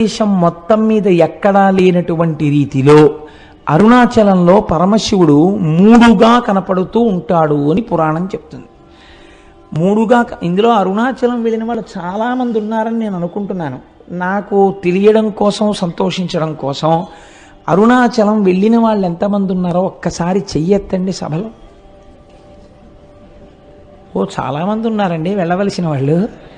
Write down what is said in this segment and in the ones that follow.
దేశం మొత్తం మీద ఎక్కడా లేనటువంటి రీతిలో అరుణాచలంలో పరమశివుడు మూడుగా కనపడుతూ ఉంటాడు అని పురాణం చెప్తుంది. మూడుగా ఇందులో అరుణాచలం వెళ్ళిన వాళ్ళు చాలామంది ఉన్నారని నేను అనుకుంటున్నాను. నాకు తెలియడం కోసం సంతోషించడం కోసం అరుణాచలం వెళ్ళిన వాళ్ళు ఎంతమంది ఉన్నారో ఒక్కసారి చెయ్యెత్తండి సభలో. ఓ చాలామంది ఉన్నారండి వెళ్ళవలసిన వాళ్ళు.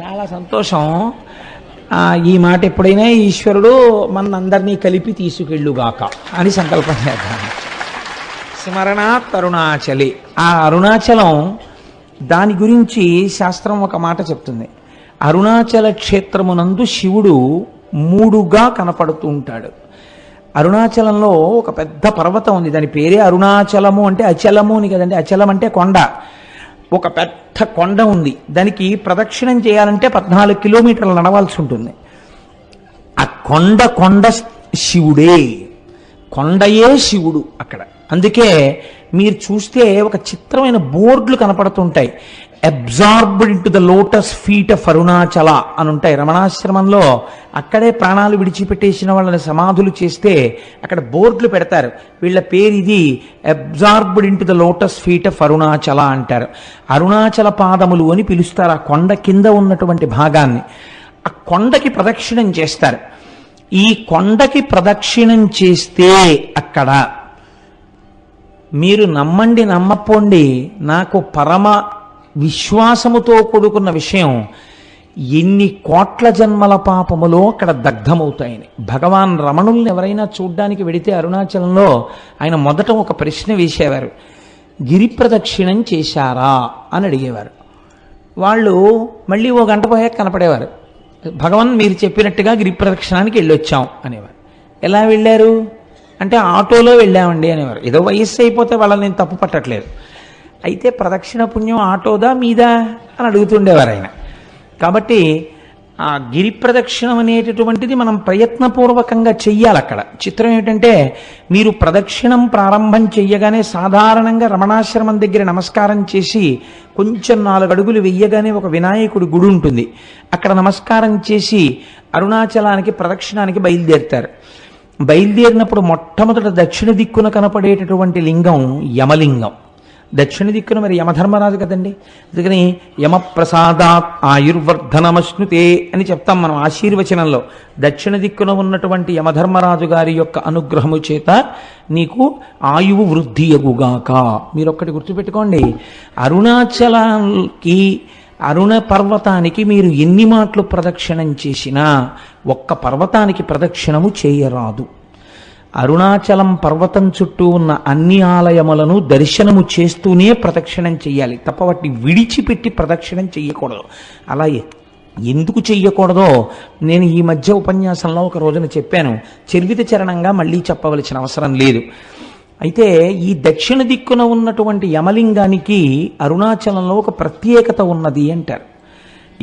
చాలా సంతోషం. ఈ మాట ఎప్పుడైనా ఈశ్వరుడు మనందరినీ కలిపి తీసుకెళ్ళుగాక అని సంకల్పం చేద్దాం. స్మరణాత్ తరుణాచలి. ఆ అరుణాచలం దాని గురించి శాస్త్రం ఒక మాట చెప్తుంది. అరుణాచల క్షేత్రమునందు శివుడు మూడుగా కనపడుతూ ఉంటాడు అరుణాచలంలో ఒక పెద్ద పర్వతం ఉంది. దాని పేరే అరుణాచలము అంటే అచలము అని కదండి. అచలం అంటే కొండ. ఒక పెద్ద కొండ ఉంది. దానికి ప్రదక్షిణం చేయాలంటే పద్నాలుగు కిలోమీటర్లు నడవాల్సి ఉంటుంది. ఆ కొండ కొండ శివుడే. కొండయే శివుడు అక్కడ. అందుకే మీరు చూస్తే ఒక చిత్రమైన బోర్డులు కనపడుతుంటాయి. Absorbed into the lotus feet of Arunachala అని ఉంటాయి. రమణాశ్రమంలో అక్కడే ప్రాణాలు విడిచిపెట్టేసిన వాళ్ళని సమాధులు చేస్తే అక్కడ బోర్డులు పెడతారు. వీళ్ళ పేరు ఇది absorbed into the lotus feet of Arunachala అంటారు. అరుణాచల పాదములు అని పిలుస్తారు. ఆ కొండ కింద ఉన్నటువంటి భాగాన్ని. ఆ కొండకి ప్రదక్షిణం చేస్తారు. ఈ కొండకి ప్రదక్షిణం చేస్తే అక్కడ మీరు నమ్మండి నమ్మపోండి నాకు పరమ విశ్వాసముతో కూడుకున్న విషయం ఎన్ని కోట్ల జన్మల పాపములో అక్కడ దగ్ధమవుతాయని. భగవాన్ రమణుల్ని ఎవరైనా చూడ్డానికి వెడితే అరుణాచలంలో ఆయన మొదట ఒక ప్రశ్న వేసేవారు. గిరి ప్రదక్షిణం చేశారా అని అడిగేవారు. వాళ్ళు మళ్ళీ ఓ గంట పోయాక కనపడేవారు. భగవాన్ మీరు చెప్పినట్టుగా గిరి ప్రదక్షిణానికి వెళ్ళొచ్చాం అనేవారు. ఎలా వెళ్ళారు? అంటే ఆటోలో వెళ్ళామండి అనేవారు. ఏదో వయస్సు అయిపోతే వాళ్ళని నేను తప్పు పట్టట్లేదు. అయితే ప్రదక్షిణ పుణ్యం ఆటోదా మీదా అని అడుగుతుండేవారు ఆయన. కాబట్టి ఆ గిరి ప్రదక్షిణం అనేటటువంటిది మనం ప్రయత్నపూర్వకంగా చెయ్యాలి అక్కడ. చిత్రం ఏంటంటే మీరు ప్రదక్షిణం ప్రారంభం చెయ్యగానే సాధారణంగా రమణాశ్రమం దగ్గర నమస్కారం చేసి కొంచెం నాలుగు అడుగులు వెయ్యగానే ఒక వినాయకుడి గుడి ఉంటుంది. అక్కడ నమస్కారం చేసి అరుణాచలానికి ప్రదక్షిణానికి బయలుదేరుతారు. బయలుదేరినప్పుడు మొట్టమొదట దక్షిణ దిక్కున కనపడేటటువంటి లింగం యమలింగం. దక్షిణ దిక్కున మరి యమధర్మరాజు కదండి? అందుకని యమప్రసాదాత్ ఆయుర్వర్ధనమశ్నుతే అని చెప్తాం మనం ఆశీర్వచనంలో. దక్షిణ దిక్కున ఉన్నటువంటి యమధర్మరాజు గారి యొక్క అనుగ్రహము చేత నీకు ఆయువు వృద్ధి ఎగుగాక. మీరు ఒక్కటి గుర్తుపెట్టుకోండి. అరుణాచలానికి అరుణ పర్వతానికి మీరు ఎన్ని మాటలు ప్రదక్షిణం చేసినా ఒక్క పర్వతానికి ప్రదక్షిణము చేయరాదు. అరుణాచలం పర్వతం చుట్టూ ఉన్న అన్ని ఆలయములను దర్శనము చేస్తూనే ప్రదక్షిణం చెయ్యాలి. తప్ప వాటిని విడిచిపెట్టి ప్రదక్షిణం చెయ్యకూడదు. అలా ఎందుకు చెయ్యకూడదో నేను ఈ మధ్య ఉపన్యాసంలో ఒక రోజున చెప్పాను. చర్విత చరణంగా మళ్ళీ చెప్పవలసిన అవసరం లేదు. అయితే ఈ దక్షిణ దిక్కున ఉన్నటువంటి యమలింగానికి అరుణాచలంలో ఒక ప్రత్యేకత ఉన్నది అంటారు.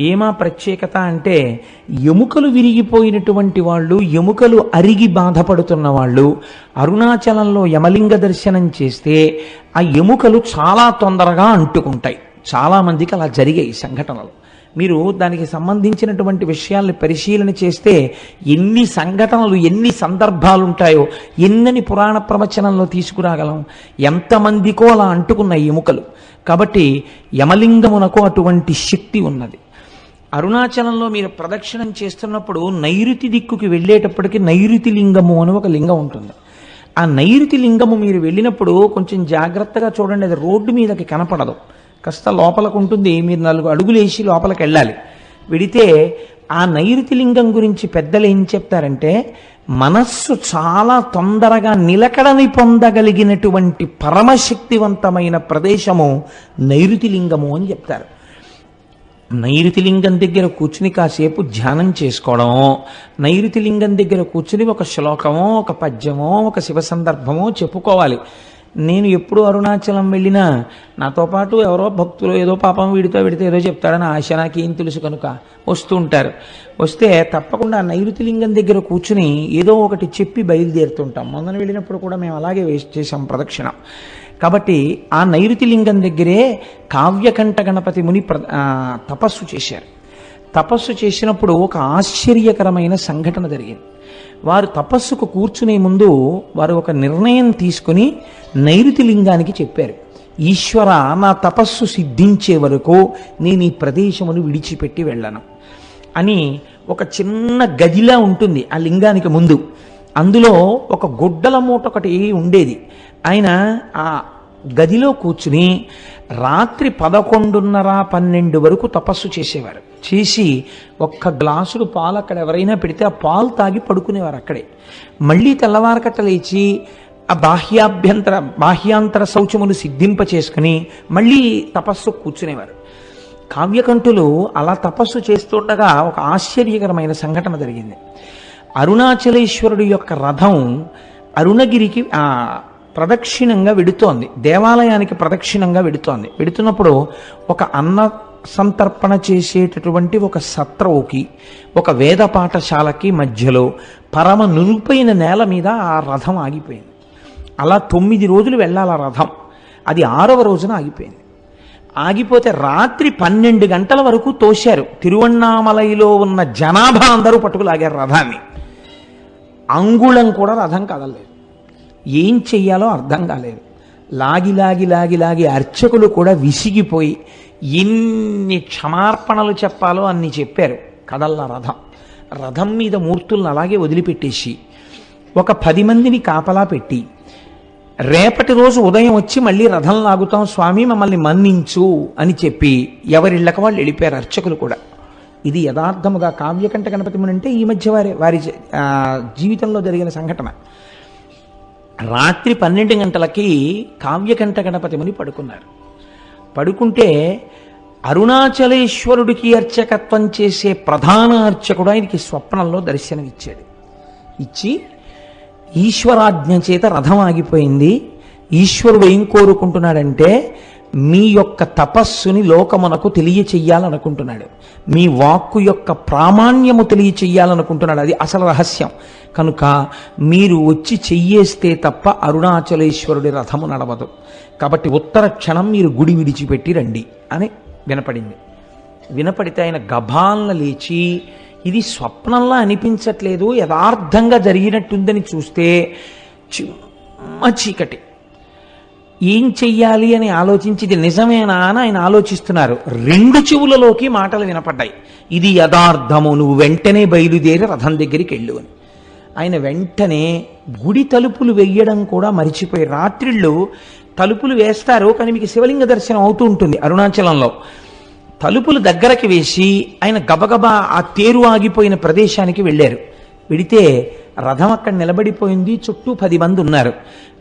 ఏమా ప్రత్యేకత అంటే ఎముకలు విరిగిపోయినటువంటి వాళ్ళు ఎముకలు అరిగి బాధపడుతున్న వాళ్ళు అరుణాచలంలో యమలింగ దర్శనం చేస్తే ఆ ఎముకలు చాలా తొందరగా అంటుకుంటాయి. చాలామందికి అలా జరిగాయి సంఘటనలు. మీరు దానికి సంబంధించినటువంటి విషయాల్ని పరిశీలన చేస్తే ఎన్ని సంఘటనలు ఎన్ని సందర్భాలు ఉంటాయో ఎన్నని పురాణ ప్రవచనంలో తీసుకురాగలం. ఎంతమందికో అలా అంటుకున్న ఎముకలు. కాబట్టి యమలింగమునకు అటువంటి శక్తి ఉన్నది. అరుణాచలంలో మీరు ప్రదక్షిణం చేస్తున్నప్పుడు నైరుతి దిక్కుకి వెళ్ళేటప్పటికి నైరుతి లింగము అని ఒక లింగం ఉంటుంది. ఆ నైరుతి లింగము మీరు వెళ్ళినప్పుడు కొంచెం జాగ్రత్తగా చూడండి అది రోడ్డు మీదకి కనపడదు. కాస్త లోపలకు ఉంటుంది మీరు నాలుగు అడుగులు వేసి లోపలికి వెళ్ళాలి. వెడితే ఆ నైరుతి లింగం గురించి పెద్దలు ఏం చెప్తారంటే మనస్సు చాలా తొందరగా నిలకడని పొందగలిగినటువంటి పరమశక్తివంతమైన ప్రదేశము నైరుతి లింగము అని చెప్తారు. నైరుతి లింగం దగ్గర కూర్చుని కాసేపు ధ్యానం చేసుకోవడం నైరుతి లింగం దగ్గర కూర్చుని ఒక శ్లోకమో ఒక పద్యమో ఒక శివ సందర్భమో చెప్పుకోవాలి. నేను ఎప్పుడు అరుణాచలం వెళ్ళినా నాతో పాటు ఎవరో భక్తులు ఏదో పాపం వీడితో వీడితో ఏదో చెప్తాడని ఆశ నాకేం తెలుసు కనుక వస్తూ ఉంటారు. వస్తే తప్పకుండా నైరుతి లింగం దగ్గర కూర్చుని ఏదో ఒకటి చెప్పి బయలుదేరుతుంటాం. మొన్న వెళ్ళినప్పుడు కూడా మేము అలాగే వేస్ట్ చేసాం ప్రదక్షిణ. కాబట్టి ఆ నైరుతి లింగం దగ్గరే కావ్యకంఠ గణపతి ముని ప్ర తపస్సు చేశారు. తపస్సు చేసినప్పుడు ఒక ఆశ్చర్యకరమైన సంఘటన జరిగింది. వారు తపస్సుకు కూర్చునే ముందు వారు ఒక నిర్ణయం తీసుకుని నైరుతి లింగానికి చెప్పారు. ఈశ్వర నా తపస్సు సిద్ధించే వరకు నేను ఈ ప్రదేశమును విడిచిపెట్టి వెళ్ళను అని ఒక చిన్న గదిలా ఉంటుంది ఆ లింగానికి ముందు. అందులో ఒక గుడ్డల మూట ఒకటి ఉండేది. ఆయన ఆ గదిలో కూర్చుని రాత్రి పదకొండున్నర పన్నెండు వరకు తపస్సు చేసేవారు. చేసి ఒక్క గ్లాసుడు పాలు అక్కడ ఎవరైనా పెడితే ఆ పాలు తాగి పడుకునేవారు అక్కడే. మళ్ళీ తెల్లవారకట్ట లేచి ఆ బాహ్యాభ్యంతర బాహ్యాంతర శౌచములు సిద్ధింప చేసుకుని మళ్ళీ తపస్సు కూర్చునేవారు. కావ్యకంఠులు అలా తపస్సు చేస్తుండగా ఒక ఆశ్చర్యకరమైన సంఘటన జరిగింది. అరుణాచలేశ్వరుడు యొక్క రథం అరుణగిరికి ప్రదక్షిణంగా విడుతోంది. దేవాలయానికి ప్రదక్షిణంగా విడుతోంది. విడుతున్నప్పుడు ఒక అన్న సంతర్పణ చేసేటటువంటి ఒక సత్రవుకి ఒక వేద పాఠశాలకి మధ్యలో పరమ నునుపైన నేల మీద ఆ రథం ఆగిపోయింది. అలా తొమ్మిది రోజులు వెళ్ళాలి ఆ రథం. అది ఆరవ రోజున ఆగిపోయింది. ఆగిపోతే రాత్రి పన్నెండు గంటల వరకు తోశారు. తిరువണ്ണామలైలో ఉన్న జనాభా అందరూ పట్టుకులాగారు రథాన్ని. అంగుళం కూడా రథం కదలలేదు. ఏం చెయ్యాలో అర్థం కాలేదు. లాగి లాగి లాగి లాగి అర్చకులు కూడా విసిగిపోయి ఎన్ని క్షమార్పణలు చెప్పాలో అన్ని చెప్పారు. కదల్ల రథం. రథం మీద మూర్తులను అలాగే వదిలిపెట్టేసి ఒక పది మందిని కాపలా పెట్టి రేపటి రోజు ఉదయం వచ్చి మళ్ళీ రథం లాగుతాం స్వామి మమ్మల్ని మన్నించు అని చెప్పి ఎవరిళ్ళక వాళ్ళు వెళ్ళిపోయారు అర్చకులు కూడా. ఇది యథార్థముగా కావ్యకంఠ గణపతి అంటే ఈ మధ్య వారి వారి జీవితంలో జరిగిన సంఘటన. రాత్రి పన్నెండు గంటలకి కావ్యకంఠ గణపతి ముని పడుకున్నారు. పడుకుంటే అరుణాచలేశ్వరుడికి అర్చకత్వం చేసే ప్రధాన అర్చకుడు ఆయనకి స్వప్నంలో దర్శనమిచ్చాడు. ఇచ్చి ఈశ్వరాజ్ఞ చేత రథం ఆగిపోయింది. ఈశ్వరుడు ఏం కోరుకుంటున్నాడంటే మీ యొక్క తపస్సుని లోకమునకు తెలియచెయ్యాలనుకుంటున్నాడు. మీ వాక్కు యొక్క ప్రామాణ్యము తెలియచెయ్యాలనుకుంటున్నాడు. అది అసలు రహస్యం. కనుక మీరు వచ్చి చెయ్యేస్తే తప్ప అరుణాచలేశ్వరుడి రథము నడవదు. కాబట్టి ఉత్తర క్షణం మీరు గుడి విడిచిపెట్టి రండి అని వినపడింది. వినపడితే ఆయన గభాలను లేచి ఇది స్వప్నంలా అనిపించట్లేదు యథార్థంగా జరిగినట్టుందని చూస్తే చిమ్మ చీకటి. ఏం చెయ్యాలి అని ఆలోచించి ఇది నిజమేనా అని ఆయన ఆలోచిస్తున్నారు. రెండు చెవులలోకి మాటలు వినపడ్డాయి. ఇది యథార్థము నువ్వు వెంటనే బయలుదేరి రథం దగ్గరికి వెళ్ళు అని. ఆయన వెంటనే గుడి తలుపులు వెయ్యడం కూడా మరిచిపోయి రాత్రిళ్ళు తలుపులు వేస్తారు కానీ మీకు శివలింగ దర్శనం అవుతూ ఉంటుంది అరుణాచలంలో. తలుపులు దగ్గరకి వేసి ఆయన గబగబా ఆ తేరు ఆగిపోయిన ప్రదేశానికి వెళ్ళారు. వెడితే రథం అక్కడ నిలబడిపోయింది చుట్టూ పది మంది ఉన్నారు.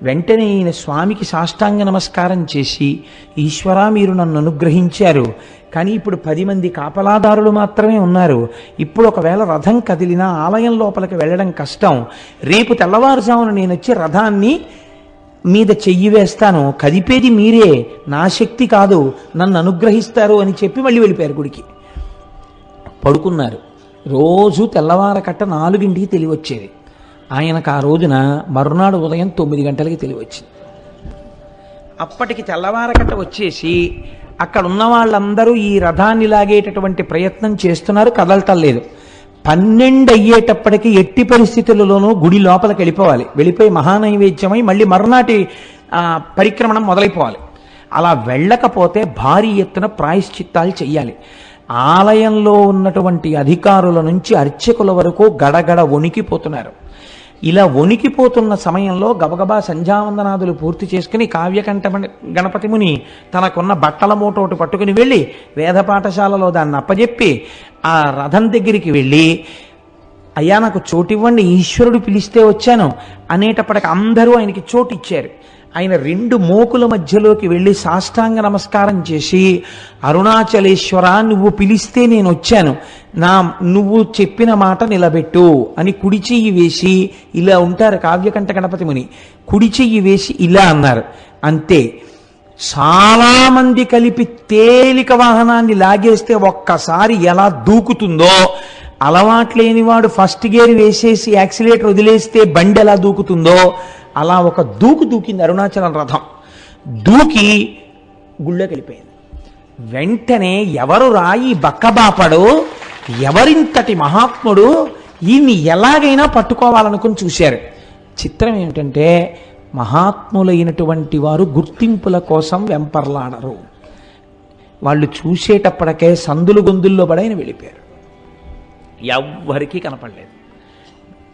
వెంటనే ఈయన స్వామికి సాష్టాంగ నమస్కారం చేసి ఈశ్వరా మీరు నన్ను అనుగ్రహించారు. కానీ ఇప్పుడు పది మంది కాపలాదారులు మాత్రమే ఉన్నారు. ఇప్పుడు ఒకవేళ రథం కదిలినా ఆలయం లోపలికి వెళ్ళడం కష్టం. రేపు తెల్లవారుజామున నేను వచ్చి రథాన్ని మీద చెయ్యి వేస్తాను. కదిపేది మీరే. నా శక్తి కాదు. నన్ను అనుగ్రహిస్తారు అని చెప్పి మళ్ళీ వెళ్ళిపోయారు గుడికి. పడుకున్నారు. రోజు తెల్లవారకట్ట నాలుగింటికి తెలివి వచ్చేది. ఆయనకు ఆ రోజున మరునాడు ఉదయం తొమ్మిది గంటలకి తెలివచ్చింది. అప్పటికి తెల్లవారకట వచ్చేసి అక్కడ ఉన్న వాళ్ళందరూ ఈ రథాన్ని లాగేటటువంటి ప్రయత్నం చేస్తున్నారు కదలటం లేదు పన్నెండు అయ్యేటప్పటికి ఎట్టి పరిస్థితులలోనూ గుడి లోపలికి వెళ్ళిపోవాలి. వెళ్ళిపోయి మహానైవేద్యమై మళ్ళీ మరునాటి పరిక్రమణం మొదలైపోవాలి. అలా వెళ్ళకపోతే భారీ ఎత్తున ప్రాయశ్చిత్తాలు చెయ్యాలి. ఆలయంలో ఉన్నటువంటి అధికారుల నుంచి అర్చకుల వరకు గడగడ వణికిపోతున్నారు. ఇలా వణికిపోతున్న సమయంలో గబగబా సంధ్యావందనాదులు పూర్తి చేసుకుని కావ్యకంఠ గణపతి ముని తనకున్న బట్టల మూటోటి పట్టుకుని వెళ్ళి వేద పాఠశాలలో దాన్ని అప్పజెప్పి ఆ రథం దగ్గరికి వెళ్ళి అయ్యా నాకు చోటు ఇవ్వండి ఈశ్వరుడు పిలిస్తే వచ్చాను అనేటప్పటికి అందరూ ఆయనకి చోటు ఇచ్చారు ఆయన రెండు మోకుల మధ్యలోకి వెళ్ళి సాష్టాంగ నమస్కారం చేసి అరుణాచలేశ్వర నువ్వు పిలిస్తే నేను వచ్చాను నా నువ్వు చెప్పిన మాట నిలబెట్టు. అని కుడి చెయ్యి వేసి ఇలా ఉంటారు కావ్యకంఠ గణపతి ముని. కుడి చెయ్యి వేసి ఇలా అన్నారు. అంతే. చాలామంది కలిపి తేలిక వాహనాన్ని లాగేస్తే ఒక్కసారి ఎలా దూకుతుందో అలవాట్లేనివాడు ఫస్ట్ గేర్ వేసేసి యాక్సిలేటర్ వదిలేస్తే బండి ఎలా దూకుతుందో అలా ఒక దూకు దూకింది అరుణాచలం రథం. దూకి గుళ్ళోకి వెళ్ళిపోయింది. వెంటనే ఎవరు రాయి బక్కబాపడు? ఎవరింతటి మహాత్ముడు? ఈయన్ని ఎలాగైనా పట్టుకోవాలనుకుని చూశారు. చిత్రం ఏమిటంటే మహాత్ములైనటువంటి వారు గుర్తింపుల కోసం వెంపర్లాడరు. వాళ్ళు చూసేటప్పటికే సందులు గొందుల్లో పడైన వెళ్ళిపోయారు. ఎవ్వరికీ కనపడలేదు.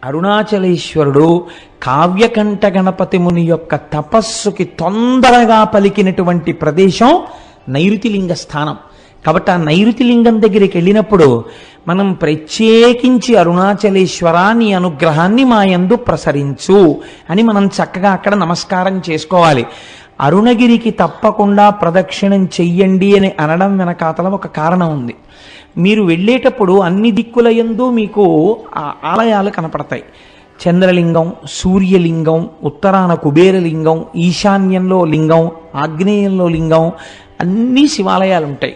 అరుణాచలేశ్వరుడు కావ్యకంఠ గణపతి ముని యొక్క తపస్సుకి తొందరగా పలికినటువంటి ప్రదేశం నైరుతిలింగ స్థానం. కాబట్టి ఆ నైరుతిలింగం దగ్గరికి వెళ్ళినప్పుడు మనం ప్రత్యేకించి అరుణాచలేశ్వర నీ అనుగ్రహాన్ని మా యందు ప్రసరించు అని మనం చక్కగా అక్కడ నమస్కారం చేసుకోవాలి. అరుణగిరికి తప్పకుండా ప్రదక్షిణం చెయ్యండి అని అనడం వెనకాతల ఒక కారణం ఉంది. మీరు వెళ్ళేటప్పుడు అన్ని దిక్కుల యందు మీకు ఆ ఆలయాలు కనపడతాయి. చంద్రలింగం సూర్యలింగం ఉత్తరాన కుబేరలింగం ఈశాన్యంలో లింగం ఆగ్నేయంలో లింగం అన్ని శివాలయాలు ఉంటాయి.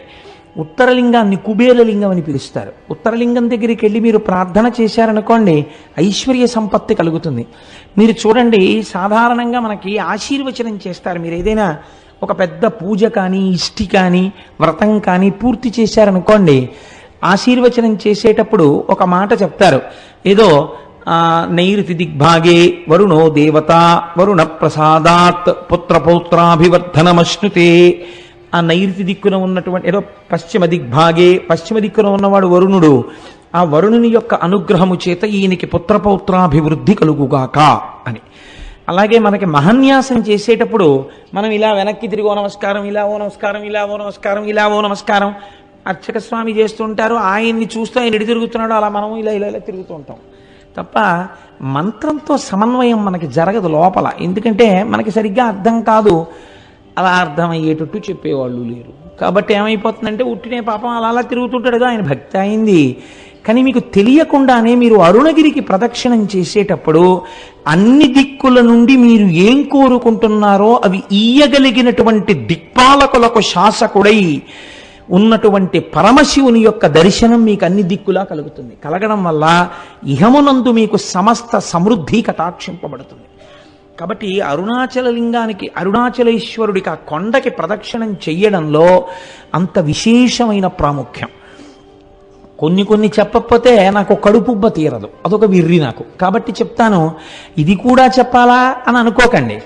ఉత్తరలింగాన్ని కుబేరలింగం అని పిలుస్తారు. ఉత్తరలింగం దగ్గరికి వెళ్ళి మీరు ప్రార్థన చేశారనుకోండి ఐశ్వర్య సంపత్తి కలుగుతుంది. మీరు చూడండి సాధారణంగా మనకి ఆశీర్వచనం చేస్తారు. మీరు ఏదైనా ఒక పెద్ద పూజ కానీ ఇష్టి కానీ వ్రతం కానీ పూర్తి చేశారనుకోండి ఆశీర్వచనం చేసేటప్పుడు ఒక మాట చెప్తారు. ఏదో నైరుతి దిగ్భాగే వరుణో దేవత వరుణ ప్రసాదాత్ పుత్రపౌత్రాభివర్ధనమశ్నుతే ఆ నైరుతి దిక్కున ఉన్నటువంటి ఏదో పశ్చిమ దిగ్భాగే పశ్చిమ దిక్కున ఉన్నవాడు వరుణుడు. ఆ వరుణుని యొక్క అనుగ్రహము చేత ఈయనకి పుత్రపౌత్రాభివృద్ధి కలుగుగాక అని. అలాగే మనకి మహన్యాసం చేసేటప్పుడు మనం ఇలా వెనక్కి తిరిగి ఓ నమస్కారం ఇలా ఓ నమస్కారం ఇలా ఓ నమస్కారం ఇలా ఓ నమస్కారం. అర్చక స్వామి చేస్తుంటారు ఆయన్ని చూస్తూ ఆయన ఎడి తిరుగుతున్నాడు అలా మనం ఇలా ఇలా ఇలా తిరుగుతూ ఉంటాం. తప్ప మంత్రంతో సమన్వయం మనకి జరగదు లోపల. ఎందుకంటే మనకి సరిగ్గా అర్థం కాదు. అలా అర్థమయ్యేటట్టు చెప్పేవాళ్ళు లేరు. కాబట్టి ఏమైపోతుందంటే ఉట్టినే పాపం అలా అలా తిరుగుతుంటాడు కదా ఆయన భక్తి అయింది. కానీ మీకు తెలియకుండానే మీరు అరుణగిరికి ప్రదక్షిణం చేసేటప్పుడు అన్ని దిక్కుల నుండి మీరు ఏం కోరుకుంటున్నారో అవి ఈయగలిగినటువంటి దిక్పాలకులకు శాసకుడై ఉన్నటువంటి పరమశివుని యొక్క దర్శనం మీకు అన్ని దిక్కులా కలుగుతుంది. కలగడం వల్ల ఇహమునందు మీకు సమస్త సమృద్ధి కటాక్షింపబడుతుంది. కాబట్టి అరుణాచల లింగానికి అరుణాచలేశ్వరుడికి ఆ కొండకి ప్రదక్షిణం చెయ్యడంలో అంత విశేషమైన ప్రాముఖ్యం. కొన్ని కొన్ని చెప్పకపోతే నాకు కడుపుబ్బ తీరదు. అదొక విర్రి నాకు. కాబట్టి చెప్తాను ఇది కూడా చెప్పాలా అని అనుకోకండి.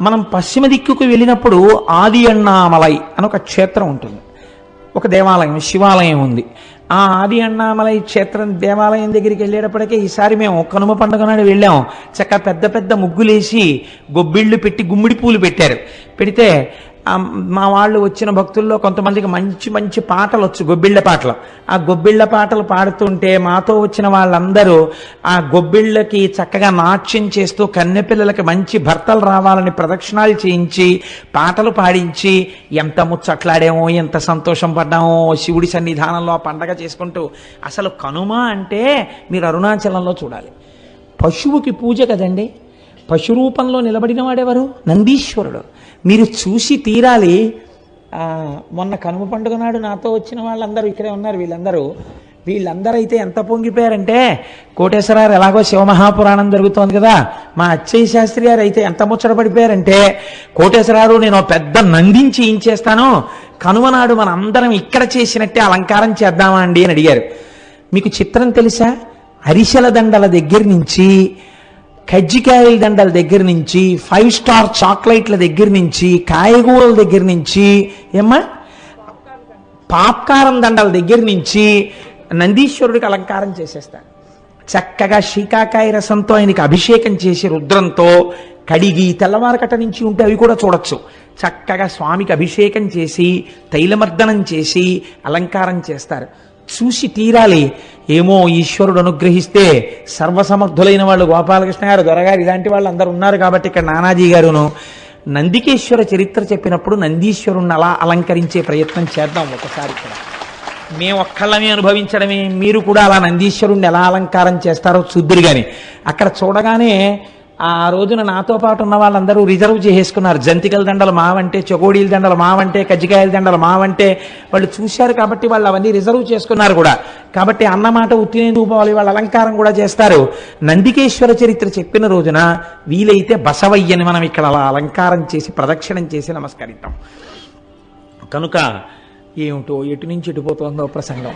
మనం పశ్చిమ దిక్కుకు వెళ్ళినప్పుడు ఆది అన్నామలై అని ఒక క్షేత్రం ఉంటుంది. ఒక దేవాలయం శివాలయం ఉంది. ఆ ఆది అన్నామలై క్షేత్రం దేవాలయం దగ్గరికి వెళ్ళేటప్పటికే ఈసారి మేము కనుమ పండుగ నాడు వెళ్ళాం. చక్కగా పెద్ద పెద్ద ముగ్గులేసి గొబ్బిళ్ళు పెట్టి గుమ్మిడి పూలు పెట్టారు. పెడితే మా వాళ్ళు వచ్చిన భక్తుల్లో కొంతమందికి మంచి మంచి పాటలు వచ్చు గొబ్బిళ్ళ పాటలు. ఆ గొబ్బిళ్ళ పాటలు పాడుతుంటే మాతో వచ్చిన వాళ్ళందరూ ఆ గొబ్బిళ్ళకి చక్కగా నాట్యం చేస్తూ కన్నెపిల్లలకి మంచి భర్తలు రావాలని ప్రదక్షిణాలు చేయించి పాటలు పాడించి ఎంత ముచ్చట్లాడామో ఎంత సంతోషం పడ్డామో శివుడి సన్నిధానంలో ఆ పండగ చేసుకుంటూ అసలు కనుమ అంటే మీరు అరుణాచలంలో చూడాలి. పశువుకి పూజ కదండి. పశు రూపంలో నిలబడిన వాడెవరు నందీశ్వరుడు. మీరు చూసి తీరాలి. మొన్న కనుమ పండుగ నాడు నాతో వచ్చిన వాళ్ళందరూ ఇక్కడే ఉన్నారు వీళ్ళందరూ. వీళ్ళందరూ అయితే ఎంత పొంగిపోయారంటే కోటేశ్వరారు ఎలాగో శివమహాపురాణం జరుగుతోంది కదా. మా అచ్చయ్య శాస్త్రి గారు అయితే ఎంత ముచ్చట పడిపోయారంటే కోటేశ్వరారు నేను పెద్ద నందించి ఏం చేస్తాను? కనుమ నాడు మన అందరం ఇక్కడ చేసినట్టే అలంకారం చేద్దామా అండి అని అడిగారు. మీకు చిత్రం తెలుసా? అరిసెల దండల దగ్గర నుంచి కజ్జికాయల దండల దగ్గర నుంచి ఫైవ్ స్టార్ చాక్లెట్ల దగ్గర నుంచి కాయగూరల దగ్గర నుంచి ఏమ్మా? పాప్కారం దండల దగ్గర నుంచి నందీశ్వరుడికి అలంకారం చేసేస్తాను చక్కగా శీకాకాయ రసంతో ఆయనకి అభిషేకం చేసి రుద్రంతో కడిగి తెల్లవారకట నుంచి ఉంటే అవి కూడా చూడొచ్చు. చక్కగా స్వామికి అభిషేకం చేసి తైలమర్దనం చేసి అలంకారం చేస్తారు. చూసి తీరాలి. ఏమో ఈశ్వరుడు అనుగ్రహిస్తే సర్వసమర్థులైన వాళ్ళు గోపాలకృష్ణ గారు దొరగారు ఇలాంటి వాళ్ళు అందరు ఉన్నారు కాబట్టి ఇక్కడ నానాజీ గారును. నందికేశ్వర చరిత్ర చెప్పినప్పుడు నందీశ్వరుణ్ణి అలా అలంకరించే ప్రయత్నం చేద్దాం ఒకసారి ఇక్కడ. మేము ఒక్కళ్ళమే అనుభవించడమే. మీరు కూడా అలా నందీశ్వరుణ్ణి ఎలా అలంకారం చేస్తారో చూద్దురు కానీ అక్కడ చూడగానే ఆ రోజున నాతో పాటు ఉన్న వాళ్ళందరూ రిజర్వ్ చేసేసుకున్నారు. జంతికల దండలు మావంటే చకోడీల దండలు మావంటే కజ్జికాయల దండలు మావంటే వాళ్ళు చూశారు కాబట్టి వాళ్ళు అవన్నీ రిజర్వ్ చేసుకున్నారు కూడా. కాబట్టి అన్నమాట ఉత్తినే పోవాలి వాళ్ళ అలంకారం కూడా చేస్తారు. నందికేశ్వర చరిత్ర చెప్పిన రోజున వీలైతే బసవయ్యని మనం ఇక్కడ అలా అలంకారం చేసి ప్రదక్షిణం చేసి నమస్కరిద్దాం. కనుక ఏమిటో ఎటు నుంచి ఎటుపోతుందో ప్రసంగం.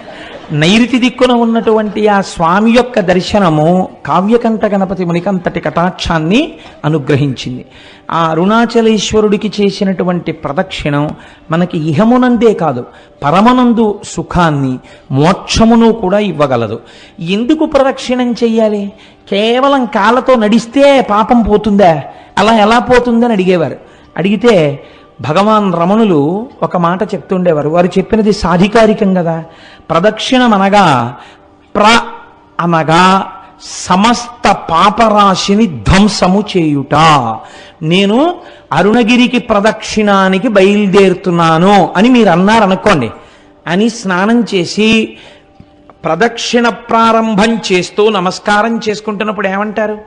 నైరుతి దిక్కున ఉన్నటువంటి ఆ స్వామి యొక్క దర్శనము కావ్యకంఠ గణపతి మునికంతటి కటాక్షాన్ని అనుగ్రహించింది. ఆ అరుణాచలేశ్వరుడికి చేసినటువంటి ప్రదక్షిణం మనకి ఇహమునందే కాదు పరమనందు సుఖాన్ని మోక్షమును కూడా ఇవ్వగలదు. ఎందుకు ప్రదక్షిణం చెయ్యాలి? కేవలం కాళ్ళతో నడిస్తే పాపం పోతుందా? అలా ఎలా పోతుందని అడిగేవారు. అడిగితే భగవాన్ రమణులు ఒక మాట చెప్తుండేవారు. వారు చెప్పినది సాధికారికం కదా. ప్రదక్షిణం అనగా ప్ర అనగా సమస్త పాపరాశిని ధ్వంసము చేయుట. నేను అరుణగిరికి ప్రదక్షిణానికి బయలుదేరుతున్నాను అని మీరు అన్నారనుకోండి. అని స్నానం చేసి ప్రదక్షిణ ప్రారంభం చేస్తూ నమస్కారం చేసుకుంటున్నప్పుడు ఏమంటారు?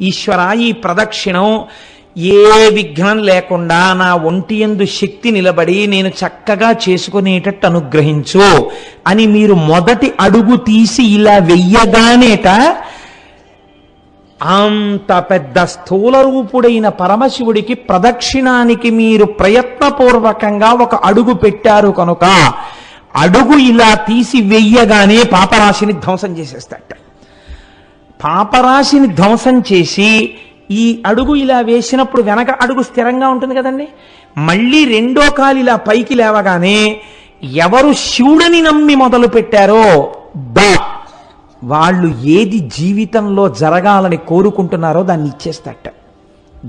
ఈశ్వర ఈ ప్రదక్షిణం ఏ విఘ్నం లేకుండా నా ఒంటి ఎందు శక్తి నిలబడి నేను చక్కగా చేసుకునేటట్టు అనుగ్రహించు అని మీరు మొదటి అడుగు తీసి ఇలా వెయ్యగానేట అంత పెద్ద స్థూల రూపుడైన పరమశివుడికి ప్రదక్షిణానికి మీరు ప్రయత్నపూర్వకంగా ఒక అడుగు పెట్టారు కనుక అడుగు ఇలా తీసి వెయ్యగానే పాపరాశిని ధ్వంసం చేసేస్తాట పాపరాశిని ధ్వంసం చేసి ఈ అడుగు ఇలా వేసినప్పుడు వెనక అడుగు స్థిరంగా ఉంటుంది కదండి? మళ్ళీ రెండో కాలు ఇలా పైకి లేవగానే ఎవరు శివుడని నమ్మి మొదలు పెట్టారో దా వాళ్ళు ఏది జీవితంలో జరగాలని కోరుకుంటున్నారో దాన్ని ఇచ్చేస్తట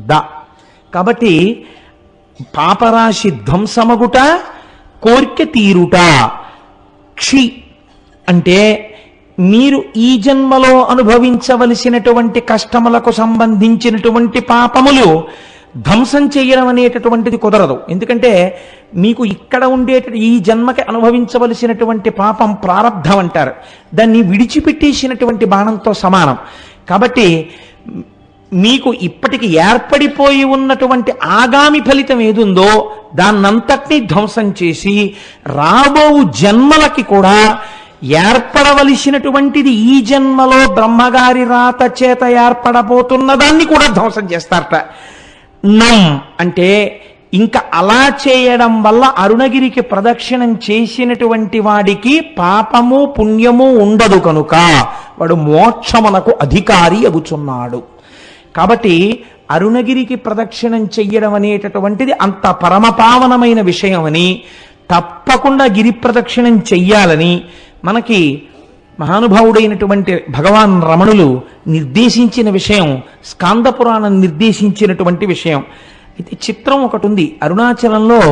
ద! కాబట్టి పాపరాశి ధ్వంసమగుట కోర్కె తీరుట క్షి అంటే మీరు ఈ జన్మలో అనుభవించవలసినటువంటి కష్టములకు సంబంధించినటువంటి పాపములు ధ్వంసం చేయడం అనేటటువంటిది కుదరదు. ఎందుకంటే మీకు ఇక్కడ ఉండే ఈ జన్మకి అనుభవించవలసినటువంటి పాపం ప్రారంధం అంటారు. దాన్ని విడిచిపెట్టేసినటువంటి బాణంతో సమానం. కాబట్టి మీకు ఇప్పటికి ఏర్పడిపోయి ఉన్నటువంటి ఆగామి ఫలితం ఏదుందో దాన్నంతటినీ ధ్వంసం చేసి రాబో జన్మలకి కూడా ఏర్పడవలసినటువంటిది ఈ జన్మలో బ్రహ్మగారి రాత చేత ఏర్పడబోతున్న దాన్ని కూడా ధ్వంసం చేస్తారట. నం అంటే ఇంకా అలా చేయడం వల్ల అరుణగిరికి ప్రదక్షిణం చేసినటువంటి వాడికి పాపము పుణ్యము ఉండదు కనుక వాడు మోక్షమునకు అధికారి అగుచున్నాడు. కాబట్టి అరుణగిరికి ప్రదక్షిణం చెయ్యడం అనేటటువంటిది అంత పరమపావనమైన విషయమని తప్పకుండా గిరి ప్రదక్షిణం చెయ్యాలని మనకి మహానుభావుడైనటువంటి భగవాన్ రమణులు నిర్దేశించిన విషయం స్కాంద పురాణం నిర్దేశించినటువంటి విషయం. అయితే చిత్రం ఒకటి ఉంది. అరుణాచలంలో